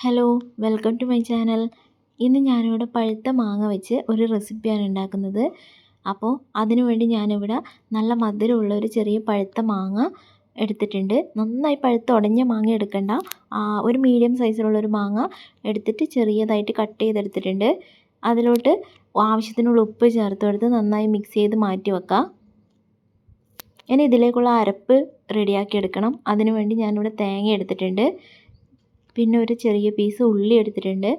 Hello welcome to my channel. ഇന്ന് ഞാനിവിടെ പഴുത്ത മാങ്ങ വെച്ച് ഒരു റെസിപ്പിയാണ് ഉണ്ടാക്കുന്നത്. അപ്പോൾ അതിനുവേണ്ടി ഞാനിവിടെ നല്ല മധുരമുള്ള ഒരു ചെറിയ പഴുത്ത മാങ്ങ എടുത്തിട്ടുണ്ട്. നന്നായി പഴുത്ത ഉടഞ്ഞ മാങ്ങ എടുക്കണ്ട. ഒരു മീഡിയം സൈസിലുള്ള ഒരു മാങ്ങ എടുത്തിട്ട് ചെറിയതായിട്ട് കട്ട് ചെയ്തെടുത്തിട്ടുണ്ട്. അതിലോട്ട് ആവശ്യത്തിനുള്ള ഉപ്പ് ചേർത്ത് കൊടുത്ത് നന്നായി മിക്സ് ചെയ്ത് മാറ്റി വെക്കാം. ഇനി ഇതിലേക്കുള്ള അരപ്പ് റെഡിയാക്കി എടുക്കണം. അതിനുവേണ്ടി ഞാനിവിടെ തേങ്ങ എടുത്തിട്ടുണ്ട്. പിന്നെ ഒരു ചെറിയ പീസ് ഉള്ളി എടുത്തിട്ടുണ്ട്.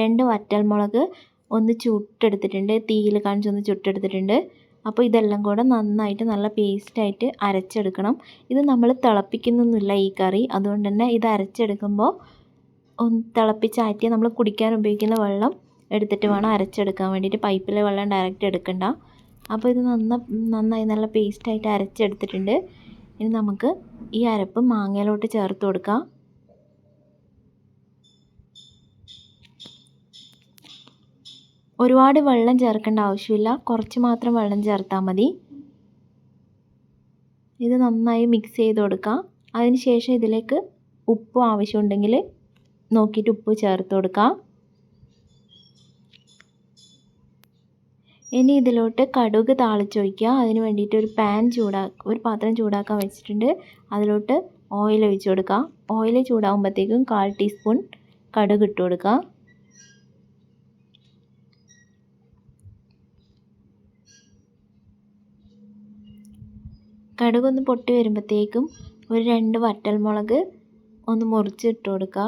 രണ്ട് വറ്റൽമുളക് ഒന്ന് ചുട്ടെടുത്തിട്ടുണ്ട്. തീയിൽ കാണിച്ചൊന്ന് ചുട്ടെടുത്തിട്ടുണ്ട്. അപ്പോൾ ഇതെല്ലാം കൂടെ നന്നായിട്ട് നല്ല പേസ്റ്റായിട്ട് അരച്ചെടുക്കണം. ഇത് നമ്മൾ തിളപ്പിക്കുന്നൊന്നുമില്ല ഈ കറി. അതുകൊണ്ട് തന്നെ ഇത് അരച്ചെടുക്കുമ്പോൾ ഒന്ന് തിളപ്പിച്ചാറ്റിയ നമ്മൾ കുടിക്കാൻ ഉപയോഗിക്കുന്ന വെള്ളം എടുത്തിട്ട് വേണം അരച്ചെടുക്കാൻ വേണ്ടിയിട്ട്. പൈപ്പിലെ വെള്ളം ഡയറക്റ്റ് എടുക്കണ്ട. അപ്പോൾ ഇത് നന്ന നന്നായി നല്ല പേസ്റ്റായിട്ട് അരച്ചെടുത്തിട്ടുണ്ട്. ഇനി നമുക്ക് ഈ അരപ്പ് മാങ്ങയിലോട്ട് ചേർത്ത് കൊടുക്കാം. ഒരുപാട് വെള്ളം ചേർക്കേണ്ട ആവശ്യമില്ല. കുറച്ച് മാത്രം വെള്ളം ചേർത്താൽ മതി. ഇത് നന്നായി മിക്സ് ചെയ്ത് കൊടുക്കാം. അതിനുശേഷം ഇതിലേക്ക് ഉപ്പ് ആവശ്യമുണ്ടെങ്കിൽ നോക്കിയിട്ട് ഉപ്പ് ചേർത്ത് കൊടുക്കാം. ഇനി ഇതിലോട്ട് കടുക് താളിച്ചൊഴിക്കുക. അതിന് വേണ്ടിയിട്ട് ഒരു പാൻ ചൂടാ ഒരു പാത്രം ചൂടാക്കാൻ വെച്ചിട്ടുണ്ട്. അതിലോട്ട് ഓയിൽ ഒഴിച്ച് കൊടുക്കുക ഓയിൽ ചൂടാകുമ്പോഴത്തേക്കും കാൽ ടീസ്പൂൺ കടുക് ഇട്ട് കൊടുക്കുക കടുകൊന്ന് പൊട്ടി വരുമ്പോഴത്തേക്കും ഒരു രണ്ട് വറ്റൽമുളക് ഒന്ന് മുറിച്ചിട്ട് കൊടുക്കുക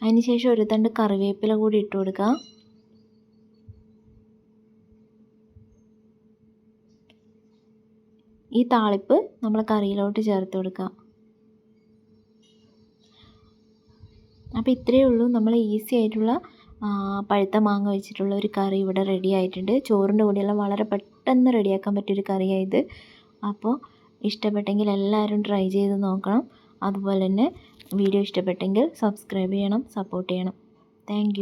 അതിനുശേഷം ഒരു തണ്ട് കറിവേപ്പില കൂടി ഇട്ട് കൊടുക്കുക ഈ താളിപ്പ് നമ്മൾ കറിയിലോട്ട് ചേർത്ത് കൊടുക്കുക അപ്പോൾ ഇത്രയേ ഉള്ളൂ. നമ്മൾ ഈസി ആയിട്ടുള്ള പഴുത്ത മാങ്ങ വെച്ചിട്ടുള്ള ഒരു കറി ഇവിടെ റെഡി ആയിട്ടുണ്ട്. ചോറിന്റെ കൂടെയെല്ലാം വളരെ പെട്ടെന്ന് റെഡിയാക്കാൻ പറ്റിയൊരു കറിയായത് അപ്പോൾ ഇഷ്ടപ്പെട്ടെങ്കിൽ എല്ലാവരും ട്രൈ ചെയ്ത് നോക്കണം. അതുപോലെ തന്നെ വീഡിയോ ഇഷ്ടപ്പെട്ടെങ്കിൽ സബ്സ്ക്രൈബ് ചെയ്യണം സപ്പോർട്ട് ചെയ്യണം. താങ്ക്